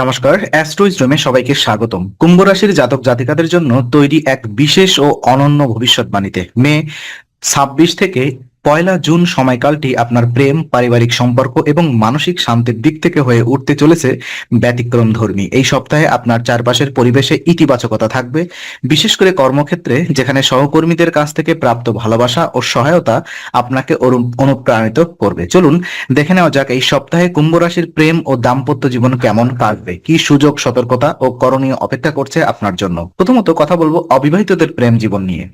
নমস্কার অ্যাস্ট্রোইজমে সবাইকে স্বাগতম। কুম্ভ রাশির জাতক জাতিকাদের জন্য তৈরি এক বিশেষ ও অনন্য ভবিষ্যৎবাণীতে মে ছাব্বিশ থেকে পয়লা জুন সময়কালটি আপনার প্রেম, পারিবারিক সম্পর্ক এবং মানসিক শান্তির দিক থেকে হয়ে উঠতে চলেছে ব্যতিক্রম ধর্মী। এই সপ্তাহে আপনার চারপাশের পরিবেশে ইতিবাচকতা থাকবে। বিশেষ করে কর্মক্ষেত্রে, যেখানে সহকর্মীদের কাছ থেকে প্রাপ্ত ভালোবাসা ও সহায়তা আপনাকে অনুপ্রাণিত করবে। চলুন, দেখে নেওয়া যাক এই সপ্তাহে কুম্ভ রাশির প্রেম ও দাম্পত্য জীবন কেমন কাটবে? কি সুযোগ, সতর্কতা ও করণীয় অপেক্ষা করছে আপনার জন্য? প্রথমত কথা বলব অবিবাহিতদের প্রেম জীবন নিয়ে।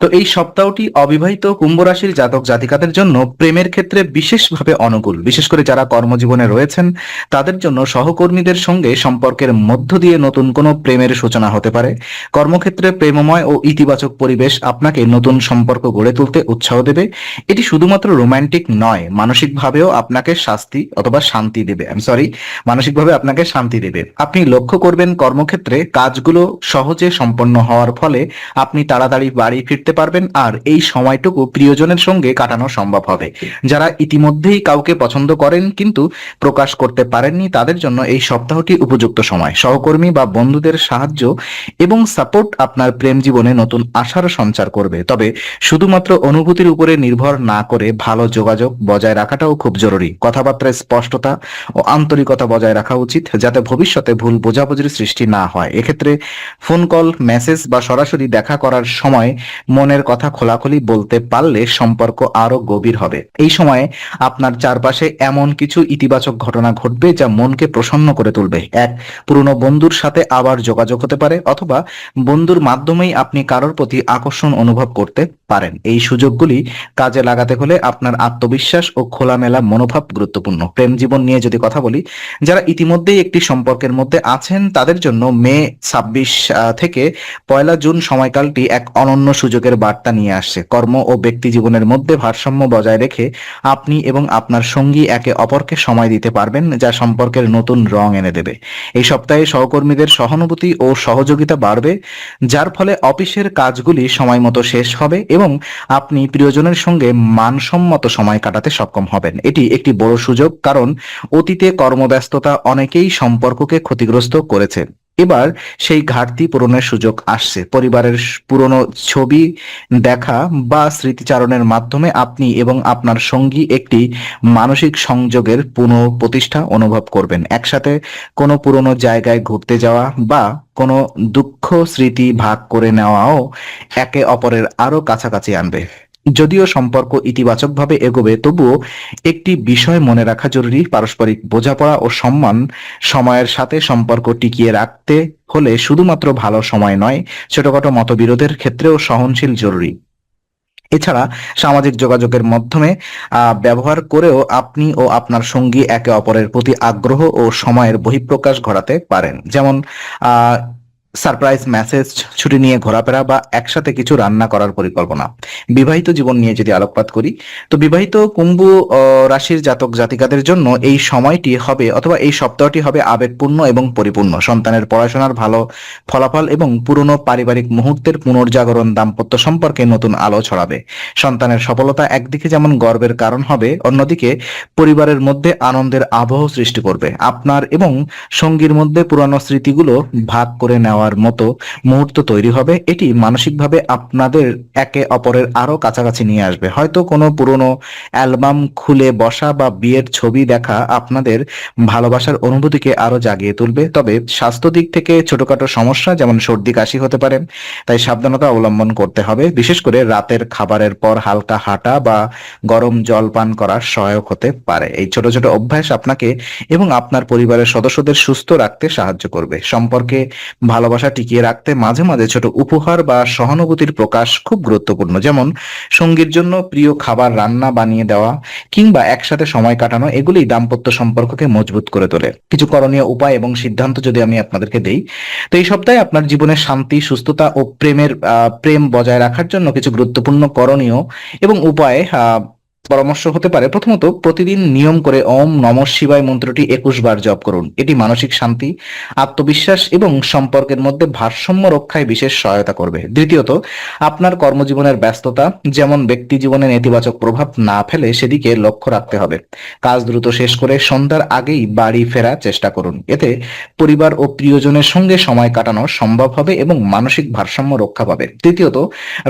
তো এই সপ্তাহটি অবিবাহিত কুম্ভ রাশির জাতক জাতিকাদের জন্য প্রেমের ক্ষেত্রে বিশেষভাবে অনুকূল। বিশেষ করে যারা কর্মজীবনে রয়েছেন, তাদের জন্য সহকর্মীদের সঙ্গে সম্পর্কের মধ্য দিয়ে নতুন কোনো প্রেমের সূচনা হতে পারে। কর্মক্ষেত্রে প্রেমময় ও ইতিবাচক পরিবেশ আপনাকে নতুন সম্পর্ক গড়ে তুলতে উৎসাহ দেবে। এটি শুধুমাত্র রোমান্টিক নয়, মানসিকভাবেও আপনাকে শাস্তি অথবা শান্তি দেবে। আমি সরি মানসিকভাবে আপনাকে শান্তি দেবে। আপনি লক্ষ্য করবেন, কর্মক্ষেত্রে কাজগুলো সহজে সম্পন্ন হওয়ার ফলে আপনি তাড়াতাড়ি বাড়ি ফিরতে পারবেন। আর এই সময়টুকু প্রিয়জনের সঙ্গে কাটানো সম্ভব হবে। যারা ইতিমধ্যেই কাউকে পছন্দ করেন কিন্তু প্রকাশ করতে পারেননি, তাদের জন্য এই সপ্তাহটি উপযুক্ত সময়। সহকর্মী বা বন্ধুদের সাহায্য এবং সাপোর্ট আপনার প্রেম জীবনে নতুন আশার সঞ্চার করবে। তবে শুধুমাত্র অনুভূতির উপরে নির্ভর না করে ভালো যোগাযোগ বজায় রাখাটাও খুব জরুরি। কথাবার্তায় স্পষ্টতা ও আন্তরিকতা বজায় রাখা উচিত যাতে ভবিষ্যতে ভুল বোঝাবুঝির সৃষ্টি না হয়। এক্ষেত্রে ফোন কল, মেসেজ বা সরাসরি দেখা করার সময় মনের কথা খোলাখুলি বলতে পারলে সম্পর্ক আরও গভীর হবে। এই সময়ে আপনার চারপাশে এমন কিছু ইতিবাচক ঘটনা ঘটবে যা মনকে প্রসন্ন করে তুলবে। এক, পুরনো বন্ধুর সাথে আবার যোগাযোগ হতে পারে অথবা বন্ধুর মাধ্যমেই আপনি কারোর প্রতি আকর্ষণ অনুভব করতে পারেন। এই সুযোগগুলি কাজে লাগাতে হলে আপনার আত্মবিশ্বাস ও খোলামেলা মনোভাব গুরুত্বপূর্ণ। প্রেম জীবন নিয়ে যদি কথা বলি, যারা ইতিমধ্যেই একটি সম্পর্কের মধ্যে আছেন, তাদের জন্য মে ছাব্বিশ থেকে পয়লা জুন সময়কালটি এক অনন্য সুযোগের বার্তা নিয়ে আসছে কর্ম ও ব্যক্তি জীবনের মধ্যে ভারসাম্য বজায় রেখে আপনি এবং আপনার সঙ্গী একে অপরকে সময় দিতে পারবেন, যা সম্পর্কের নতুন রং এনে দেবে। এই সপ্তাহে সহকর্মীদের সহানুভূতি ও সহযোগিতা বাড়বে, যার ফলে অফিসের কাজগুলি সময় মতো শেষ হবে এবং আপনি প্রিয়জনের সঙ্গে মানসম্মত সময় কাটাতে সক্ষম হবেন। এটি একটি বড় সুযোগ, কারণ অতীতে কর্মব্যস্ততা অনেকেই সম্পর্ককে ক্ষতিগ্রস্ত করেছে। এবার সেই ঘাটতি পূরণের সুযোগ আসছে। পরিবারের পুরনো ছবি দেখা বা স্মৃতিচারণের মাধ্যমে আপনি এবং আপনার সঙ্গী একটি মানসিক সংযোগের পুনঃ প্রতিষ্ঠা অনুভব করবেন। একসাথে কোনো পুরনো জায়গায় ঘুরতে যাওয়া বা কোনো দুঃখ স্মৃতি ভাগ করে নেওয়াও একে অপরের আরও কাছাকাছি আনবে। যদিও সম্পর্ক ইতিবাচকভাবে এগোবে, তবুও একটি বিষয় মনে রাখা জরুরি, পারস্পরিক বোঝাপড়া ও সম্মান সময়ের সাথে সম্পর্ক টিকিয়ে রাখতে হলে শুধুমাত্র ভালো সময় নয়, ছোটখাটো মতবিরোধের ক্ষেত্রেও সহনশীল জরুরি। এছাড়া সামাজিক যোগাযোগের মাধ্যমে ব্যবহার করেও আপনি ও আপনার সঙ্গী একে অপরের প্রতি আগ্রহ ও সময়ের বহিঃপ্রকাশ ঘটাতে পারেন। যেমন সারপ্রাইজ, মেসেজ, ছুটি নিয়ে ঘোরাফেরা বা একসাথে কিছু রান্না করার পরিকল্পনা। বিবাহিত জীবন নিয়ে যদি আলোকপাত করি, তো বিবাহিত কুম্ভ রাশির জাতক জাতিকাদের জন্য এই সময়টি হবে অথবা এই সপ্তাহটি হবে আবেগপূর্ণ এবং পরিপূর্ণ। সন্তানের পড়াশোনার ভালো ফলাফল এবং পুরনো পারিবারিক মুহূর্তের পুনর্জাগরণ দাম্পত্য সম্পর্কে নতুন আলো ছড়াবে। সন্তানের সফলতা একদিকে যেমন গর্বের কারণ হবে, অন্যদিকে পরিবারের মধ্যে আনন্দের আবহ সৃষ্টি করবে। আপনার এবং সঙ্গীর মধ্যে পুরানো স্মৃতিগুলো ভাগ করে নেওয়ার মতো মুহূর্ত তৈরি হবে, এটি মানসিকভাবে আপনাদের একে অপরের আরও কাছাকাছি নিয়ে আসবে। হয়তো কোনো পুরনো অ্যালবাম খুলে বসা বা বিয়ের ছবি দেখা আপনাদের ভালোবাসার অনুভূতিকে আরও জাগিয়ে তুলবে, তবে স্বাস্থ্য দিক থেকে ছোটখাটো সমস্যা, যেমন সর্দি কাশি হতে পারে, তাই সাবধানতা অবলম্বন করতে হবে, বিশেষ করে রাতের খাবারের পর হালকা হাঁটা বা গরম জল পান করা সহায়ক হতে পারে। এই ছোট ছোট অভ্যাস আপনাকে এবং আপনার পরিবারের সদস্যদের সুস্থ রাখতে সাহায্য করবে। সম্পর্কে ভালোবাসা টিকিয়ে রাখতে মাঝে মাঝে ছোট উপহার বা সহানুভূতির প্রকাশ খুব গুরুত্বপূর্ণ। যেমন, সঙ্গীর জন্য প্রিয় খাবার রান্না বানিয়ে দেওয়া কিংবা একসাথে সময় কাটানো এগুলি দাম্পত্য সম্পর্ককে মজবুত করে তোলে। কিছু করণীয় উপায় এবং সিদ্ধান্ত যদি আমি আপনাদেরকে দেই, তো এই সপ্তাহে আপনার জীবনে শান্তি, সুস্থতা ও প্রেমের প্রেম বজায় রাখার জন্য কিছু গুরুত্বপূর্ণ করণীয় এবং উপায় পরামর্শ হতে পারে, প্রথমত প্রতিদিন নিয়ম করে ওম নম শিবায় মন্ত্রটি একুশ বার জপ করুন। এটি মানসিক শান্তি, আত্মবিশ্বাস এবং সম্পর্কের মধ্যে ভারসাম্য রক্ষায় বিশেষ সহায়তা করবে। দ্বিতীয়ত, আপনার কর্মজীবনের ব্যস্ততা, যেমন ব্যক্তি জীবনে নেতিবাচক প্রভাব না ফেলে সেদিকে লক্ষ্য রাখতে হবে। কাজ দ্রুত শেষ করে সন্ধ্যার আগেই বাড়ি ফেরার চেষ্টা করুন। এতে পরিবার ও প্রিয়জনের সঙ্গে সময় কাটানো সম্ভব হবে এবং মানসিক ভারসাম্য রক্ষা পাবে। তৃতীয়ত,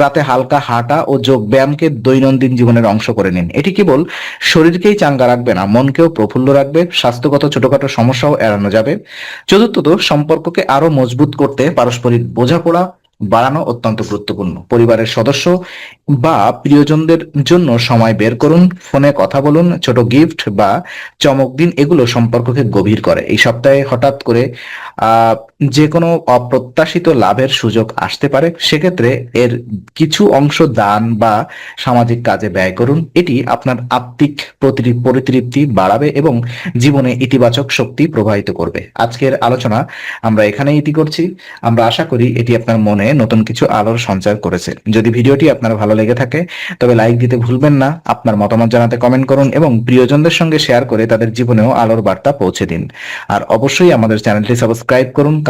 রাতে হালকা হাঁটা ও যোগ ব্যায়ামকে দৈনন্দিন জীবনের অংশ করে নিন। এটি কেবল শরীরকেই চাঙ্গা রাখবে না, মনকেও প্রফুল্ল রাখবে, স্বাস্থ্যগত ছোটখাটো সমস্যাও এড়ানো যাবে। চতুর্থত, সম্পর্ককে আরও মজবুত করতে পারস্পরিক বোঝাপড়া বাড়ানো অত্যন্ত গুরুত্বপূর্ণ। পরিবারের সদস্য বা প্রিয়জনদের জন্য সময় বের করুন, ফোনে কথা বলুন, ছোট গিফট বা চমক দিন, এগুলো সম্পর্ককে গভীর করে। এই সপ্তাহে হঠাৎ করে, আহ যে কোনো অপ্রত্যাশিত লাভের সুযোগ আসতে পারে, সেক্ষেত্রে এর কিছু অংশ দান বা সামাজিক কাজে ব্যয় করুন। এটি আপনার আত্মিক প্রতি- পরিতৃপ্তি বাড়াবে এবং জীবনে ইতিবাচক শক্তি প্রবাহিত করবে। আজকের আলোচনা আমরা এখানেই ইতি করছি। আমরা আশা করি এটি আপনার মনে নতুন কিছু আলোর সঞ্চার করেছে। যদি ভিডিওটি আপনার ভালো লেগে থাকে, তবে লাইক দিতে ভুলবেন না, আপনার মতামত জানাতে কমেন্ট করুন এবং প্রিয়জনদের সঙ্গে শেয়ার করে তাদের জীবনেও আলোর বার্তা পৌঁছে দিন। আর অবশ্যই আমাদের চ্যানেলটি সাবস্ক্রাইব করুন